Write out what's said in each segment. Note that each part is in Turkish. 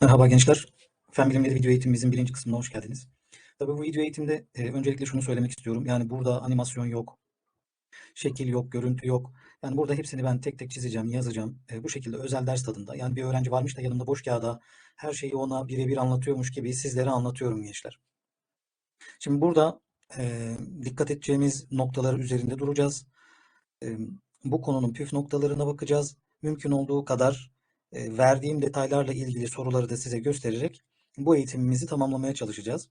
Merhaba gençler. Fen bilimleri video eğitimimizin birinci kısmına hoş geldiniz. Tabii bu video eğitimde e, öncelikle şunu söylemek istiyorum. Yani burada animasyon yok, şekil yok, görüntü yok. Yani burada hepsini ben tek tek çizeceğim, yazacağım. E, bu şekilde özel ders tadında. Yani bir öğrenci varmış da yanımda boş kağıda her şeyi ona birebir anlatıyormuş gibi sizlere anlatıyorum gençler. Şimdi burada e, dikkat edeceğimiz noktalar üzerinde duracağız. E, bu konunun püf noktalarına bakacağız. Mümkün olduğu kadar verdiğim detaylarla ilgili soruları da size göstererek bu eğitimimizi tamamlamaya çalışacağız.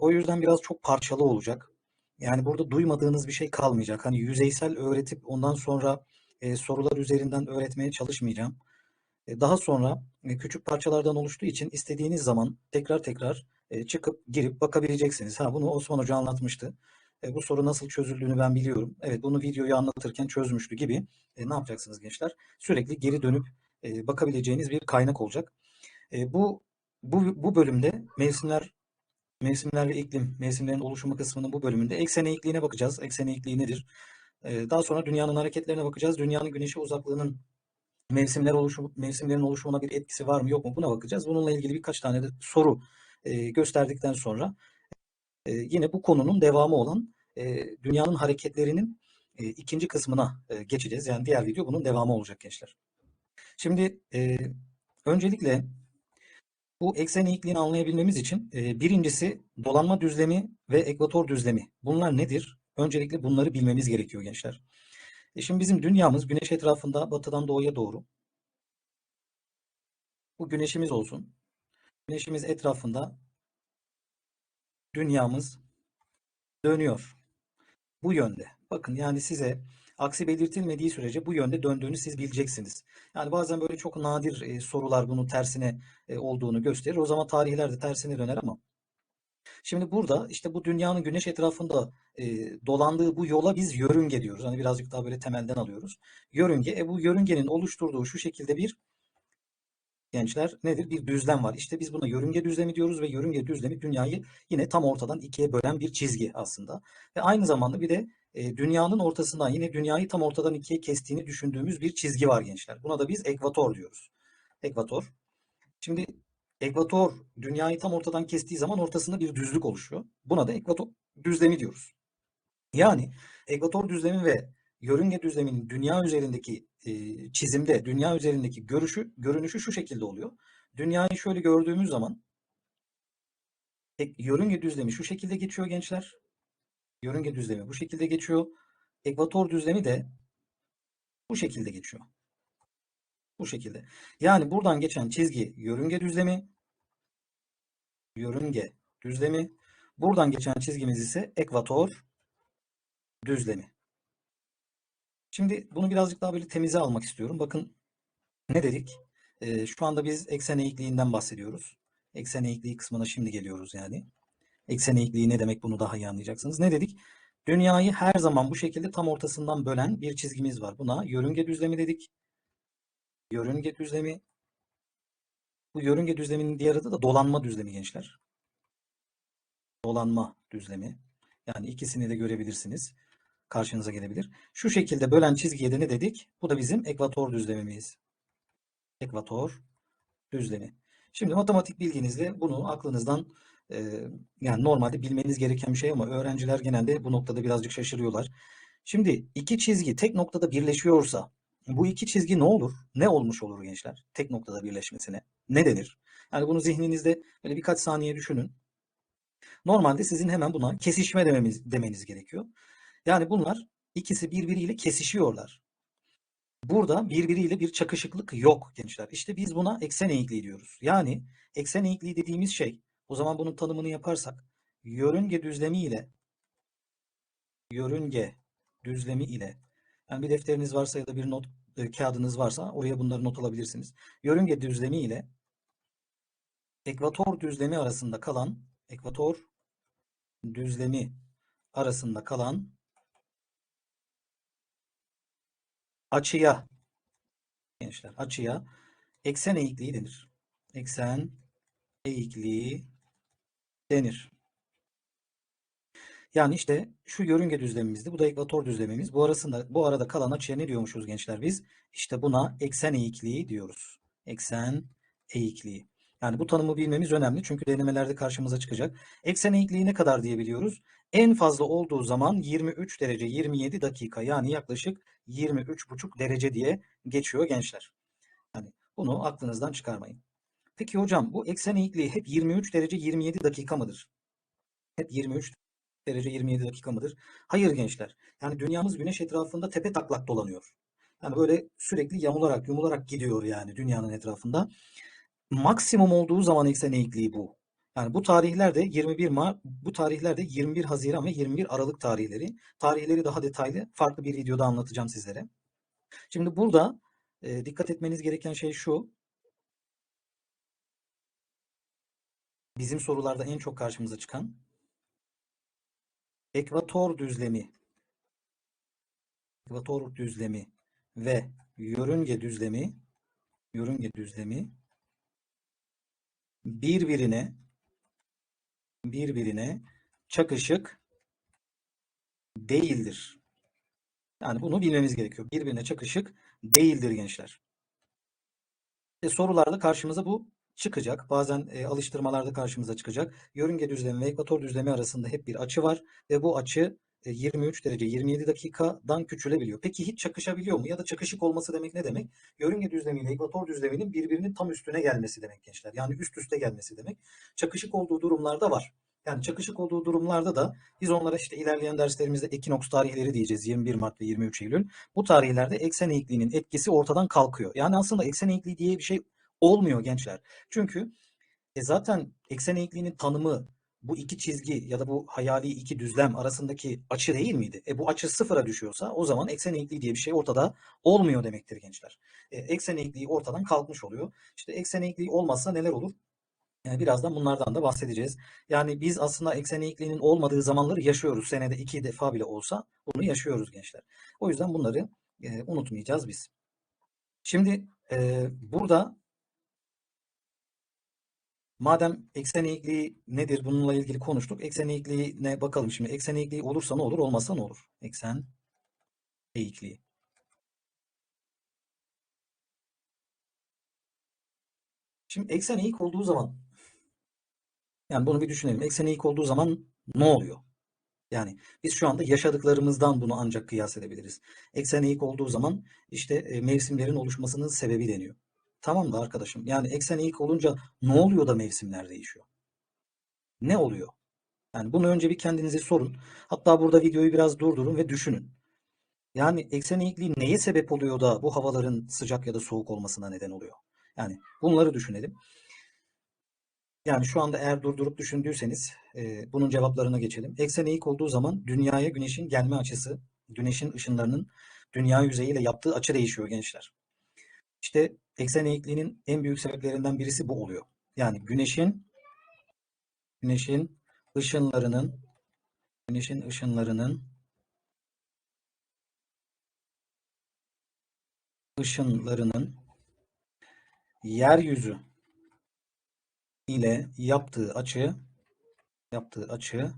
O yüzden biraz çok parçalı olacak. Yani burada duymadığınız bir şey kalmayacak. Hani yüzeysel öğretip ondan sonra sorular üzerinden öğretmeye çalışmayacağım. Daha sonra küçük parçalardan oluştuğu için istediğiniz zaman tekrar tekrar çıkıp girip bakabileceksiniz. Ha bunu Osman Hoca anlatmıştı. E, bu soru nasıl çözüldüğünü ben biliyorum. Evet bunu videoyu anlatırken çözmüştü gibi. E, ne yapacaksınız gençler? Sürekli geri dönüp e, bakabileceğiniz bir kaynak olacak. E, bu bu bu bölümde mevsimler mevsimler ve iklim, mevsimlerin oluşumu kısmının bu bölümünde eksen eğikliğine bakacağız. Eksen eğikliği nedir? E, daha sonra dünyanın hareketlerine bakacağız. Dünyanın güneşe uzaklığının mevsimler oluşumu, mevsimlerin oluşumuna bir etkisi var mı yok mu buna bakacağız. Bununla ilgili birkaç tane de soru gösterdikten sonra yine bu konunun devamı olan dünyanın hareketlerinin ikinci kısmına geçeceğiz. Yani diğer video bunun devamı olacak gençler. Şimdi e, öncelikle bu eksen eğikliğini anlayabilmemiz için e, birincisi dolanma düzlemi ve ekvator düzlemi. Bunlar nedir? Öncelikle bunları bilmemiz gerekiyor gençler. E şimdi bizim dünyamız güneş etrafında batıdan doğuya doğru. Bu güneşimiz olsun. Güneşimiz etrafında dünyamız dönüyor. Bu yönde. Bakın yani size aksi belirtilmediği sürece bu yönde döndüğünü siz bileceksiniz. Yani bazen böyle çok nadir e, sorular bunun tersine e, olduğunu gösterir. O zaman tarihler de tersine döner ama Şimdi burada işte bu dünyanın güneş etrafında e, dolandığı bu yola biz yörünge diyoruz. Hani birazcık daha böyle temelden alıyoruz. Yörünge, e bu yörüngenin oluşturduğu şu şekilde bir gençler nedir? Bir düzlem var. İşte biz buna yörünge düzlemi diyoruz ve yörünge düzlemi dünyayı yine tam ortadan ikiye bölen bir çizgi aslında. Ve aynı zamanda bir de e, dünyanın ortasından yine dünyayı tam ortadan ikiye kestiğini düşündüğümüz bir çizgi var gençler. Buna da biz ekvator diyoruz. Ekvator. Şimdi ekvator dünyayı tam ortadan kestiği zaman ortasında bir düzlük oluşuyor. Buna da ekvator düzlemi diyoruz. Yani ekvator düzlemi ve yörünge düzleminin dünya üzerindeki e, çizimde, dünya üzerindeki görüşü, görünüşü şu şekilde oluyor. Dünyayı şöyle gördüğümüz zaman yörünge düzlemi şu şekilde geçiyor gençler. Yörünge düzlemi bu şekilde geçiyor. Ekvator düzlemi de bu şekilde geçiyor. Bu şekilde. Yani buradan geçen çizgi yörünge düzlemi. Yörünge düzlemi. Buradan geçen çizgimiz ise ekvator düzlemi. Şimdi bunu birazcık daha böyle temize almak istiyorum. Bakın ne dedik? Ee, şu anda biz eksen eğikliğinden bahsediyoruz. Eksen eğikliği kısmına şimdi geliyoruz yani. Eksen eğikliği ne demek bunu daha iyi anlayacaksınız. Ne dedik? Dünyayı her zaman bu şekilde tam ortasından bölen bir çizgimiz var. Buna yörünge düzlemi dedik. Yörünge düzlemi. Bu yörünge düzleminin diğer adı da dolanma düzlemi gençler. Dolanma düzlemi. Yani ikisini de görebilirsiniz. Karşınıza gelebilir. Şu şekilde bölen çizgiye de ne dedik? Bu da bizim ekvator düzlemimiz. Ekvator düzlemi. Şimdi matematik bilginizle bunu aklınızdan yani normalde bilmeniz gereken bir şey ama öğrenciler genelde bu noktada birazcık şaşırıyorlar. Şimdi iki çizgi tek noktada birleşiyorsa bu iki çizgi ne olur? Ne olmuş olur gençler? Tek noktada birleşmesine. Ne denir? Yani bunu zihninizde böyle birkaç saniye düşünün. Normalde sizin hemen buna kesişme dememiz, demeniz gerekiyor. Yani bunlar ikisi birbiriyle kesişiyorlar. Burada birbiriyle bir çakışıklık yok gençler. İşte biz buna eksen eğikliği diyoruz. Yani eksen eğikliği dediğimiz şey o zaman bunun tanımını yaparsak yörünge düzlemi ile yörünge düzlemi ile yani bir defteriniz varsa ya da bir not e, kağıdınız varsa oraya bunları not alabilirsiniz. Yörünge düzlemi ile ekvator düzlemi arasında kalan ekvator düzlemi arasında kalan açıya gençler açıya eksen eğikliği denir. Eksen eğikliği denir. Yani işte şu yörünge düzlemimizdi. Bu da ekvator düzlemimiz. Bu arasında bu arada kalan açıya ne diyormuşuz gençler biz? İşte buna eksen eğikliği diyoruz. Eksen eğikliği. Yani bu tanımı bilmemiz önemli çünkü denemelerde karşımıza çıkacak. Eksen eğikliği ne kadar diyebiliyoruz? En fazla olduğu zaman 23 derece 27 dakika yani yaklaşık 23,5 derece diye geçiyor gençler. Yani bunu aklınızdan çıkarmayın. Peki hocam bu eksen eğikliği hep 23 derece 27 dakika mıdır? Hep 23 derece 27 dakika mıdır? Hayır gençler. Yani dünyamız güneş etrafında tepe taklak dolanıyor. Yani böyle sürekli yamularak yumularak gidiyor yani dünyanın etrafında. Maksimum olduğu zaman eksen eğikliği bu. Yani bu tarihlerde 21 Mart, bu tarihlerde 21 Haziran ve 21 Aralık tarihleri. Tarihleri daha detaylı farklı bir videoda anlatacağım sizlere. Şimdi burada e, dikkat etmeniz gereken şey şu. Bizim sorularda en çok karşımıza çıkan ekvator düzlemi ekvator düzlemi ve yörünge düzlemi yörünge düzlemi birbirine birbirine çakışık değildir. Yani bunu bilmemiz gerekiyor. Birbirine çakışık değildir gençler. E, sorularda karşımıza bu çıkacak. Bazen e, alıştırmalarda karşımıza çıkacak. Yörünge düzlemi ve ekvator düzlemi arasında hep bir açı var ve bu açı 23 derece 27 dakikadan küçülebiliyor. Peki hiç çakışabiliyor mu? Ya da çakışık olması demek ne demek? Yörünge düzlemiyle ekvator düzleminin birbirinin tam üstüne gelmesi demek gençler. Yani üst üste gelmesi demek. Çakışık olduğu durumlarda var. Yani çakışık olduğu durumlarda da biz onlara işte ilerleyen derslerimizde ekinoks tarihleri diyeceğiz 21 Mart ve 23 Eylül. Bu tarihlerde eksen eğikliğinin etkisi ortadan kalkıyor. Yani aslında eksen eğikliği diye bir şey olmuyor gençler. Çünkü e zaten eksen eğikliğinin tanımı bu iki çizgi ya da bu hayali iki düzlem arasındaki açı değil miydi? E bu açı sıfıra düşüyorsa o zaman eksen eğikliği diye bir şey ortada olmuyor demektir gençler. E, eksen eğikliği ortadan kalkmış oluyor. İşte eksen eğikliği olmazsa neler olur? Yani birazdan bunlardan da bahsedeceğiz. Yani biz aslında eksen eğikliğinin olmadığı zamanları yaşıyoruz. Senede iki defa bile olsa bunu yaşıyoruz gençler. O yüzden bunları e, unutmayacağız biz. Şimdi e, burada Madem eksen eğikliği nedir bununla ilgili konuştuk. Eksen eğikliğine bakalım şimdi. Eksen eğikliği olursa ne olur olmazsa ne olur? Eksen eğikliği. Şimdi eksen eğik olduğu zaman yani bunu bir düşünelim. Eksen eğik olduğu zaman ne oluyor? Yani biz şu anda yaşadıklarımızdan bunu ancak kıyas edebiliriz. Eksen eğik olduğu zaman işte e, mevsimlerin oluşmasının sebebi deniyor. Tamam da arkadaşım yani eksen eğik olunca ne oluyor da mevsimler değişiyor? Ne oluyor? Yani bunu önce bir kendinize sorun. Hatta burada videoyu biraz durdurun ve düşünün. Yani eksen eğikliği neye sebep oluyor da bu havaların sıcak ya da soğuk olmasına neden oluyor? Yani bunları düşünelim. Yani şu anda eğer durdurup düşündüyseniz e, bunun cevaplarına geçelim. Eksen eğik olduğu zaman dünyaya güneşin gelme açısı, güneşin ışınlarının dünya yüzeyiyle yaptığı açı değişiyor gençler. İşte eksen eğikliğinin en büyük sebeplerinden birisi bu oluyor. Yani güneşin güneşin ışınlarının güneşin ışınlarının ışınlarının yeryüzü ile yaptığı açı yaptığı açı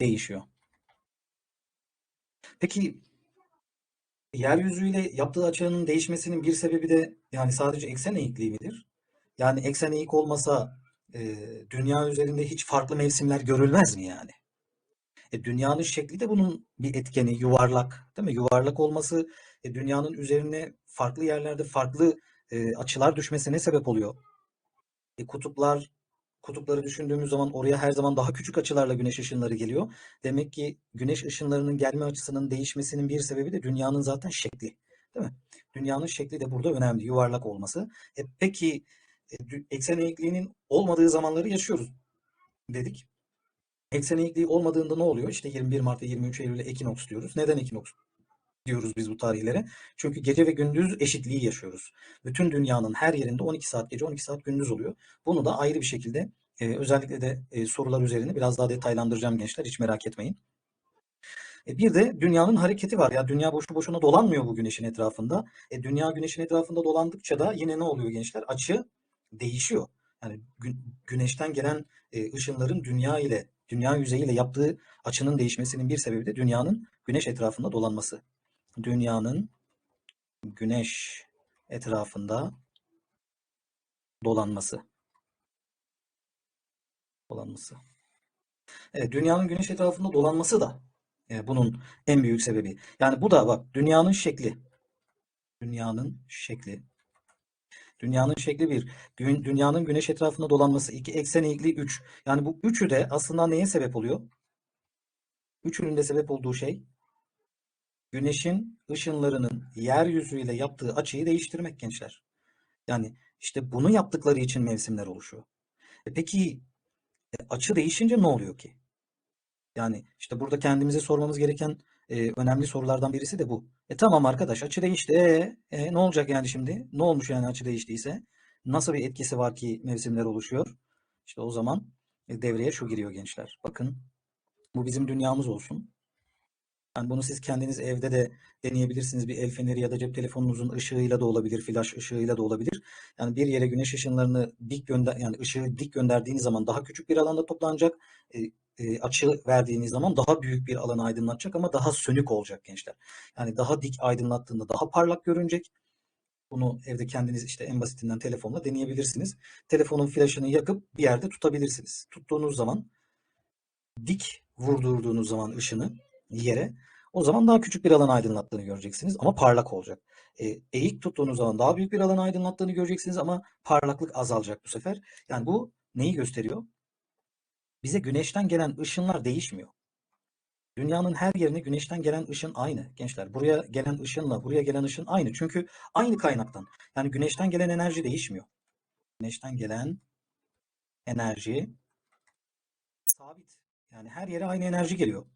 değişiyor. Peki yeryüzüyle yaptığı açının değişmesinin bir sebebi de yani sadece eksen eğikliği midir? Yani eksen eğik olmasa e, dünya üzerinde hiç farklı mevsimler görülmez mi yani? E, dünyanın şekli de bunun bir etkeni, yuvarlak, değil mi? Yuvarlak olması e, dünyanın üzerine farklı yerlerde farklı e, açılar düşmesine sebep oluyor. E, kutuplar kutupları düşündüğümüz zaman oraya her zaman daha küçük açılarla güneş ışınları geliyor. Demek ki güneş ışınlarının gelme açısının değişmesinin bir sebebi de dünyanın zaten şekli. Değil mi? Dünyanın şekli de burada önemli. Yuvarlak olması. E, peki e, eksen eğikliğinin olmadığı zamanları yaşıyoruz dedik. Eksen eğikliği olmadığında ne oluyor? İşte 21 Mart ve 23 Eylül'e ekinoks diyoruz. Neden ekinoks? Diyoruz biz bu tarihlere. Çünkü gece ve gündüz eşitliği yaşıyoruz. Bütün dünyanın her yerinde 12 saat gece 12 saat gündüz oluyor. Bunu da ayrı bir şekilde e, özellikle de e, sorular üzerine biraz daha detaylandıracağım gençler hiç merak etmeyin. E, bir de dünyanın hareketi var. Ya dünya boşu boşuna dolanmıyor bu güneşin etrafında. E, dünya güneşin etrafında dolandıkça da yine ne oluyor gençler? Açı değişiyor. Yani gü güneşten gelen e, ışınların dünya ile dünya yüzeyiyle yaptığı açının değişmesinin bir sebebi de dünyanın güneş etrafında dolanması dünyanın güneş etrafında dolanması. Dolanması. Evet, dünyanın güneş etrafında dolanması da e, bunun en büyük sebebi. Yani bu da bak dünyanın şekli. Dünyanın şekli. Dünyanın şekli bir. Dünyanın güneş etrafında dolanması. iki eksen eğikliği 3. Yani bu üçü de aslında neye sebep oluyor? Üçünün de sebep olduğu şey güneşin ışınlarının yeryüzüyle yaptığı açıyı değiştirmek gençler. Yani işte bunu yaptıkları için mevsimler oluşuyor. E peki e, açı değişince ne oluyor ki? Yani işte burada kendimize sormamız gereken e, önemli sorulardan birisi de bu. E tamam arkadaş açı değişti. E, e, ne olacak yani şimdi? Ne olmuş yani açı değiştiyse? Nasıl bir etkisi var ki mevsimler oluşuyor? İşte o zaman e, devreye şu giriyor gençler. Bakın bu bizim dünyamız olsun. Yani bunu siz kendiniz evde de deneyebilirsiniz. Bir el feneri ya da cep telefonunuzun ışığıyla da olabilir, flash ışığıyla da olabilir. Yani bir yere güneş ışınlarını dik gönder yani ışığı dik gönderdiğiniz zaman daha küçük bir alanda toplanacak. E, e, açı verdiğiniz zaman daha büyük bir alanı aydınlatacak ama daha sönük olacak gençler. Yani daha dik aydınlattığında daha parlak görünecek. Bunu evde kendiniz işte en basitinden telefonla deneyebilirsiniz. Telefonun flaşını yakıp bir yerde tutabilirsiniz. Tuttuğunuz zaman dik vurdurduğunuz zaman ışını yere o zaman daha küçük bir alan aydınlattığını göreceksiniz ama parlak olacak. E, eğik tuttuğunuz zaman daha büyük bir alan aydınlattığını göreceksiniz ama parlaklık azalacak bu sefer. Yani bu neyi gösteriyor? Bize güneşten gelen ışınlar değişmiyor. Dünyanın her yerine güneşten gelen ışın aynı gençler. Buraya gelen ışınla buraya gelen ışın aynı. Çünkü aynı kaynaktan. Yani güneşten gelen enerji değişmiyor. Güneşten gelen enerji sabit. Yani her yere aynı enerji geliyor.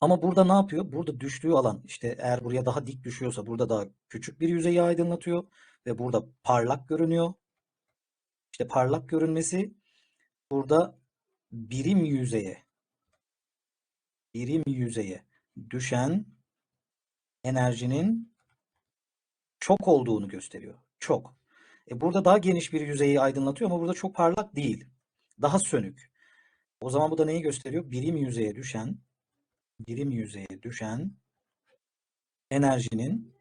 Ama burada ne yapıyor? Burada düştüğü alan işte eğer buraya daha dik düşüyorsa burada daha küçük bir yüzeyi aydınlatıyor ve burada parlak görünüyor. İşte parlak görünmesi burada birim yüzeye birim yüzeye düşen enerjinin çok olduğunu gösteriyor. Çok. E burada daha geniş bir yüzeyi aydınlatıyor ama burada çok parlak değil. Daha sönük. O zaman bu da neyi gösteriyor? Birim yüzeye düşen birim yüzeye düşen enerjinin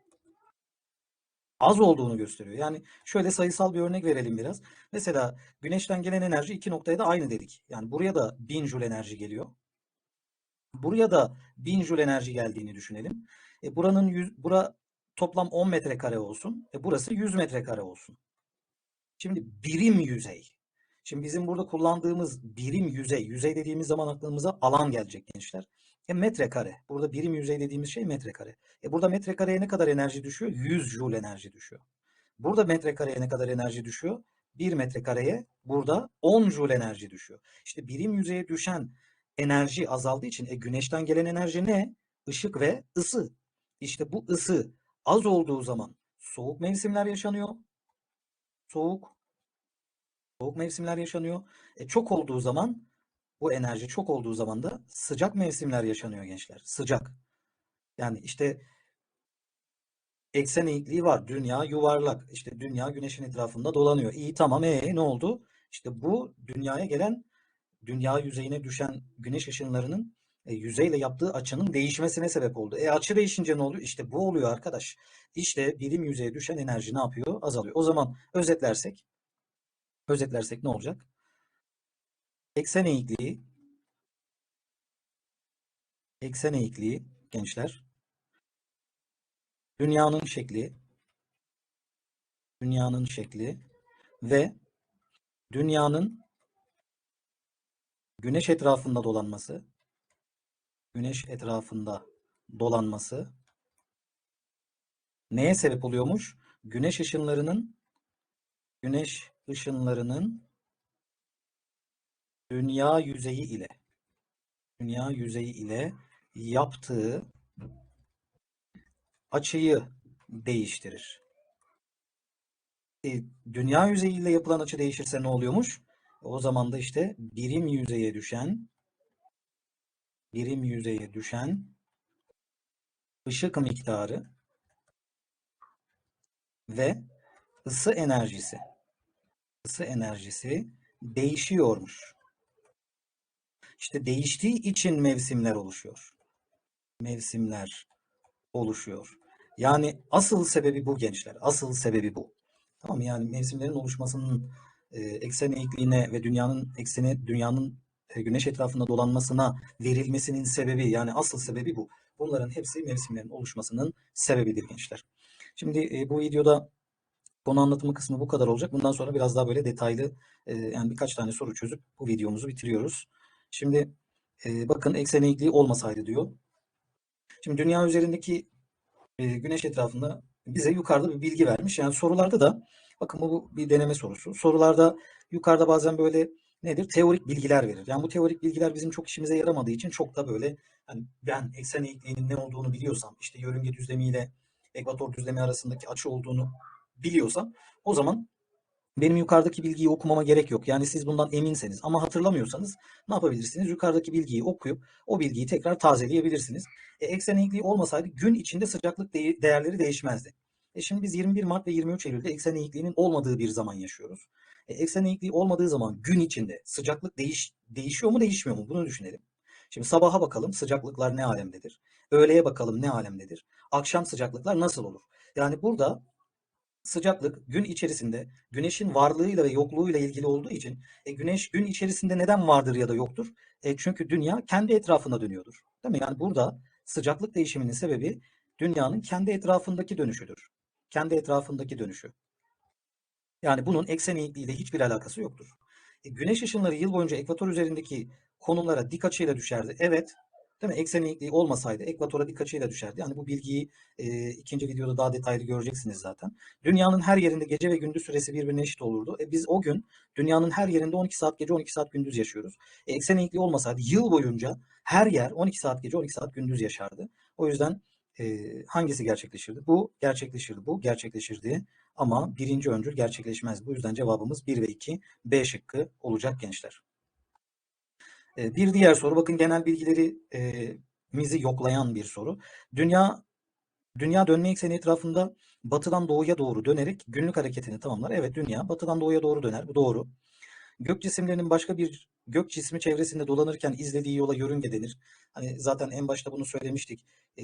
az olduğunu gösteriyor. Yani şöyle sayısal bir örnek verelim biraz. Mesela güneşten gelen enerji iki noktaya da aynı dedik. Yani buraya da 1000 joule enerji geliyor. Buraya da 1000 joule enerji geldiğini düşünelim. E buranın yüz, bura toplam 10 metrekare olsun. E burası 100 metrekare olsun. Şimdi birim yüzey. Şimdi bizim burada kullandığımız birim yüzey, yüzey dediğimiz zaman aklımıza alan gelecek gençler. E metrekare. Burada birim yüzey dediğimiz şey metrekare. E burada metrekareye ne kadar enerji düşüyor? 100 joule enerji düşüyor. Burada metrekareye ne kadar enerji düşüyor? 1 metrekareye burada 10 joule enerji düşüyor. İşte birim yüzeye düşen enerji azaldığı için e, güneşten gelen enerji ne? Işık ve ısı. İşte bu ısı az olduğu zaman soğuk mevsimler yaşanıyor. Soğuk soğuk mevsimler yaşanıyor. E, çok olduğu zaman bu enerji çok olduğu zaman da sıcak mevsimler yaşanıyor gençler. Sıcak. Yani işte eksen eğikliği var. Dünya yuvarlak. İşte dünya güneşin etrafında dolanıyor. İyi tamam ee ne oldu? İşte bu dünyaya gelen dünya yüzeyine düşen güneş ışınlarının e, yüzeyle yaptığı açının değişmesine sebep oldu. E açı değişince ne oluyor? İşte bu oluyor arkadaş. İşte birim yüzeye düşen enerji ne yapıyor? Azalıyor. O zaman özetlersek özetlersek ne olacak? Eksen eğikliği. Eksen eğikliği gençler. Dünyanın şekli. Dünyanın şekli ve dünyanın güneş etrafında dolanması güneş etrafında dolanması neye sebep oluyormuş? Güneş ışınlarının güneş ışınlarının dünya yüzeyi ile dünya yüzeyi ile yaptığı açıyı değiştirir. E, dünya yüzeyi ile yapılan açı değişirse ne oluyormuş? O zaman da işte birim yüzeye düşen birim yüzeye düşen ışık miktarı ve ısı enerjisi ısı enerjisi değişiyormuş. İşte değiştiği için mevsimler oluşuyor. Mevsimler oluşuyor. Yani asıl sebebi bu gençler. Asıl sebebi bu. Tamam? Yani mevsimlerin oluşmasının e, eksen eğikliğine ve dünyanın ekseni dünyanın e, güneş etrafında dolanmasına verilmesinin sebebi yani asıl sebebi bu. Bunların hepsi mevsimlerin oluşmasının sebebidir gençler. Şimdi e, bu videoda konu anlatımı kısmı bu kadar olacak. Bundan sonra biraz daha böyle detaylı e, yani birkaç tane soru çözüp bu videomuzu bitiriyoruz. Şimdi e, bakın eksen eğikliği olmasaydı diyor. Şimdi dünya üzerindeki e, güneş etrafında bize yukarıda bir bilgi vermiş. Yani sorularda da bakın bu bir deneme sorusu. Sorularda yukarıda bazen böyle nedir? Teorik bilgiler verir. Yani bu teorik bilgiler bizim çok işimize yaramadığı için çok da böyle hani ben eksen eğikliğinin ne olduğunu biliyorsam işte yörünge düzlemi ile ekvator düzlemi arasındaki açı olduğunu biliyorsam o zaman benim yukarıdaki bilgiyi okumama gerek yok. Yani siz bundan eminseniz ama hatırlamıyorsanız ne yapabilirsiniz? Yukarıdaki bilgiyi okuyup o bilgiyi tekrar tazeleyebilirsiniz. E, eksen eğikliği olmasaydı gün içinde sıcaklık de- değerleri değişmezdi. E şimdi biz 21 Mart ve 23 Eylül'de eksen eğikliğinin olmadığı bir zaman yaşıyoruz. E, eksen eğikliği olmadığı zaman gün içinde sıcaklık değiş değişiyor mu değişmiyor mu? Bunu düşünelim. Şimdi sabaha bakalım sıcaklıklar ne alemdedir? Öğleye bakalım ne alemdedir? Akşam sıcaklıklar nasıl olur? Yani burada sıcaklık gün içerisinde güneşin varlığıyla ve yokluğuyla ilgili olduğu için e, güneş gün içerisinde neden vardır ya da yoktur? E, çünkü dünya kendi etrafında dönüyordur. Değil mi? Yani burada sıcaklık değişiminin sebebi dünyanın kendi etrafındaki dönüşüdür. Kendi etrafındaki dönüşü. Yani bunun eksen eğikliğiyle hiçbir alakası yoktur. E, güneş ışınları yıl boyunca ekvator üzerindeki konumlara dik açıyla düşerdi. Evet. Değil mi? Eksen olmasaydı ekvatora dik açıyla düşerdi. Yani bu bilgiyi e, ikinci videoda daha detaylı göreceksiniz zaten. Dünyanın her yerinde gece ve gündüz süresi birbirine eşit olurdu. E, biz o gün dünyanın her yerinde 12 saat gece 12 saat gündüz yaşıyoruz. E, eksen eğikliği olmasaydı yıl boyunca her yer 12 saat gece 12 saat gündüz yaşardı. O yüzden e, hangisi gerçekleşirdi? Bu gerçekleşirdi, bu gerçekleşirdi. Ama birinci öncül gerçekleşmez. Bu yüzden cevabımız 1 ve 2 B şıkkı olacak gençler. E, bir diğer soru bakın genel bilgileri e, mizi yoklayan bir soru. Dünya dünya dönme ekseni etrafında batıdan doğuya doğru dönerek günlük hareketini tamamlar. Evet dünya batıdan doğuya doğru döner. Bu doğru. Gök cisimlerinin başka bir gök cismi çevresinde dolanırken izlediği yola yörünge denir. Hani zaten en başta bunu söylemiştik. E,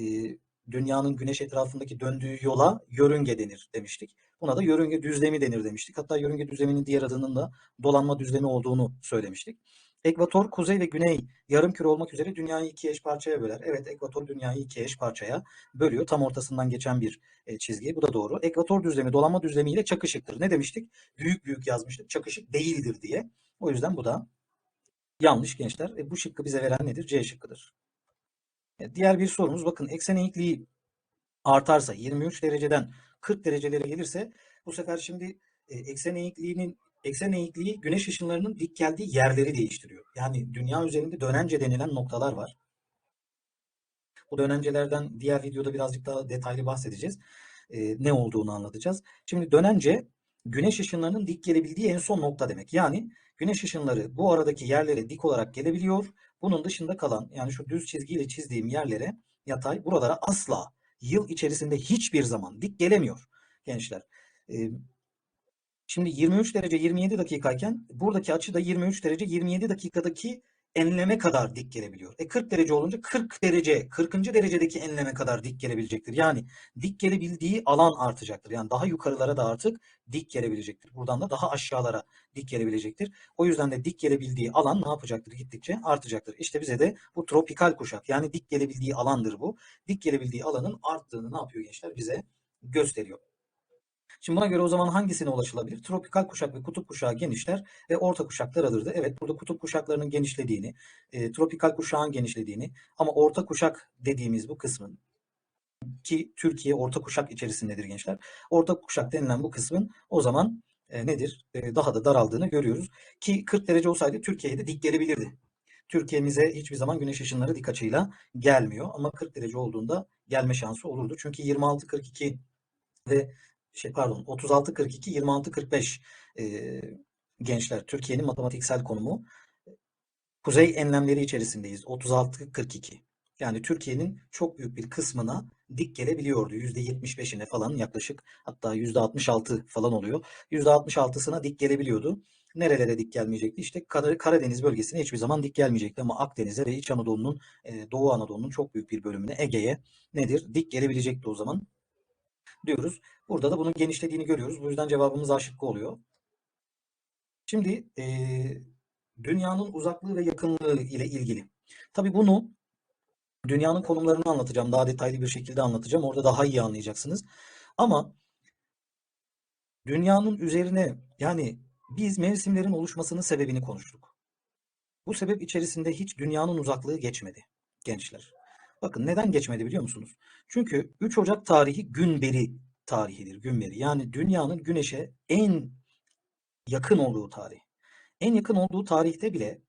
dünyanın güneş etrafındaki döndüğü yola yörünge denir demiştik. Buna da yörünge düzlemi denir demiştik. Hatta yörünge düzleminin diğer adının da dolanma düzlemi olduğunu söylemiştik. Ekvator kuzey ve güney yarım küre olmak üzere dünyayı iki eş parçaya böler. Evet ekvator dünyayı iki eş parçaya bölüyor. Tam ortasından geçen bir e, çizgi. Bu da doğru. Ekvator düzlemi dolanma düzlemiyle çakışıktır. Ne demiştik? Büyük büyük yazmıştık. Çakışık değildir diye. O yüzden bu da yanlış gençler. E, bu şıkkı bize veren nedir? C şıkkıdır. E, diğer bir sorumuz bakın eksen eğikliği artarsa 23 dereceden 40 derecelere gelirse bu sefer şimdi e, eksen eğikliğinin eksen eğikliği güneş ışınlarının dik geldiği yerleri değiştiriyor. Yani dünya üzerinde dönence denilen noktalar var. Bu dönencelerden diğer videoda birazcık daha detaylı bahsedeceğiz. E, ne olduğunu anlatacağız. Şimdi dönence güneş ışınlarının dik gelebildiği en son nokta demek. Yani güneş ışınları bu aradaki yerlere dik olarak gelebiliyor. Bunun dışında kalan yani şu düz çizgiyle çizdiğim yerlere yatay buralara asla yıl içerisinde hiçbir zaman dik gelemiyor gençler. E, Şimdi 23 derece 27 dakikayken buradaki açı da 23 derece 27 dakikadaki enleme kadar dik gelebiliyor. E 40 derece olunca 40 derece 40. derecedeki enleme kadar dik gelebilecektir. Yani dik gelebildiği alan artacaktır. Yani daha yukarılara da artık dik gelebilecektir. Buradan da daha aşağılara dik gelebilecektir. O yüzden de dik gelebildiği alan ne yapacaktır? Gittikçe artacaktır. İşte bize de bu tropikal kuşak yani dik gelebildiği alandır bu. Dik gelebildiği alanın arttığını ne yapıyor gençler? Bize gösteriyor. Şimdi buna göre o zaman hangisine ulaşılabilir? Tropikal kuşak ve kutup kuşağı genişler ve orta kuşak daralırdı. Evet burada kutup kuşaklarının genişlediğini, e, tropikal kuşağın genişlediğini ama orta kuşak dediğimiz bu kısmın ki Türkiye orta kuşak içerisindedir gençler. Orta kuşak denilen bu kısmın o zaman e, nedir? E, daha da daraldığını görüyoruz. Ki 40 derece olsaydı Türkiye'ye de dik gelebilirdi. Türkiye'mize hiçbir zaman güneş ışınları dik açıyla gelmiyor ama 40 derece olduğunda gelme şansı olurdu. Çünkü 26-42 ve şey pardon 36 42 26 45 e, gençler Türkiye'nin matematiksel konumu kuzey enlemleri içerisindeyiz 36 42 yani Türkiye'nin çok büyük bir kısmına dik gelebiliyordu. %75'ine falan yaklaşık hatta %66 falan oluyor. %66'sına dik gelebiliyordu. Nerelere dik gelmeyecekti? İşte Karadeniz bölgesine hiçbir zaman dik gelmeyecekti ama Akdeniz'e ve İç Anadolu'nun Doğu Anadolu'nun çok büyük bir bölümüne Ege'ye nedir? Dik gelebilecekti o zaman. diyoruz. Burada da bunun genişlediğini görüyoruz. Bu yüzden cevabımız A oluyor. Şimdi eee, dünyanın uzaklığı ve yakınlığı ile ilgili. Tabii bunu dünyanın konumlarını anlatacağım. Daha detaylı bir şekilde anlatacağım. Orada daha iyi anlayacaksınız. Ama dünyanın üzerine yani biz mevsimlerin oluşmasının sebebini konuştuk. Bu sebep içerisinde hiç dünyanın uzaklığı geçmedi gençler. Bakın neden geçmedi biliyor musunuz? Çünkü 3 Ocak tarihi günberi tarihidir. Günberi. Yani dünyanın güneşe en yakın olduğu tarih. En yakın olduğu tarihte bile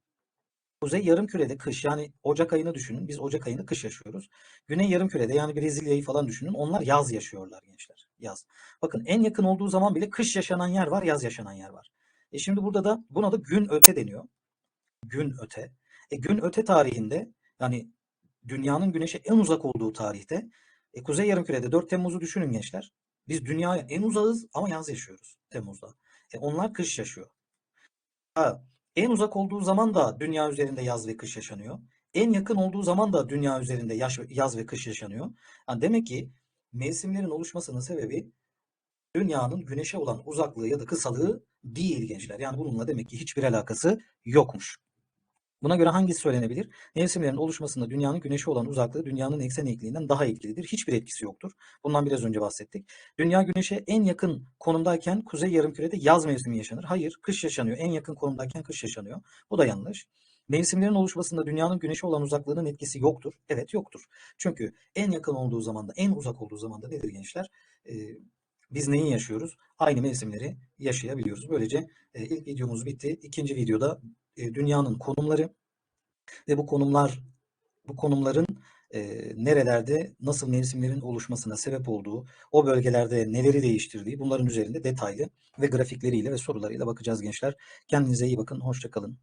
Kuzey yarımkürede kış yani Ocak ayını düşünün. Biz Ocak ayında kış yaşıyoruz. Güney yarımkürede yani Brezilya'yı falan düşünün. Onlar yaz yaşıyorlar gençler. Yaz. Bakın en yakın olduğu zaman bile kış yaşanan yer var, yaz yaşanan yer var. E şimdi burada da buna da gün öte deniyor. Gün öte. E gün öte tarihinde yani dünyanın güneşe en uzak olduğu tarihte e, Kuzey Yarımküre'de 4 Temmuz'u düşünün gençler. Biz dünyaya en uzağız ama yaz yaşıyoruz Temmuz'da. E, onlar kış yaşıyor. Ha, en uzak olduğu zaman da dünya üzerinde yaz ve kış yaşanıyor. En yakın olduğu zaman da dünya üzerinde yaş, yaz ve kış yaşanıyor. Yani demek ki mevsimlerin oluşmasının sebebi dünyanın güneşe olan uzaklığı ya da kısalığı değil gençler. Yani bununla demek ki hiçbir alakası yokmuş. Buna göre hangisi söylenebilir? Mevsimlerin oluşmasında dünyanın güneşe olan uzaklığı dünyanın eksen eğikliğinden daha etkilidir. Hiçbir etkisi yoktur. Bundan biraz önce bahsettik. Dünya güneşe en yakın konumdayken kuzey yarımkürede yaz mevsimi yaşanır. Hayır, kış yaşanıyor. En yakın konumdayken kış yaşanıyor. Bu da yanlış. Mevsimlerin oluşmasında dünyanın güneşe olan uzaklığının etkisi yoktur. Evet yoktur. Çünkü en yakın olduğu zaman da en uzak olduğu zaman da nedir gençler? Ee, biz neyi yaşıyoruz? Aynı mevsimleri yaşayabiliyoruz. Böylece e, ilk videomuz bitti. İkinci videoda e, dünyanın konumları ve bu konumlar bu konumların e, nerelerde nasıl mevsimlerin oluşmasına sebep olduğu, o bölgelerde neleri değiştirdiği bunların üzerinde detaylı ve grafikleriyle ve sorularıyla bakacağız gençler. Kendinize iyi bakın, hoşça kalın.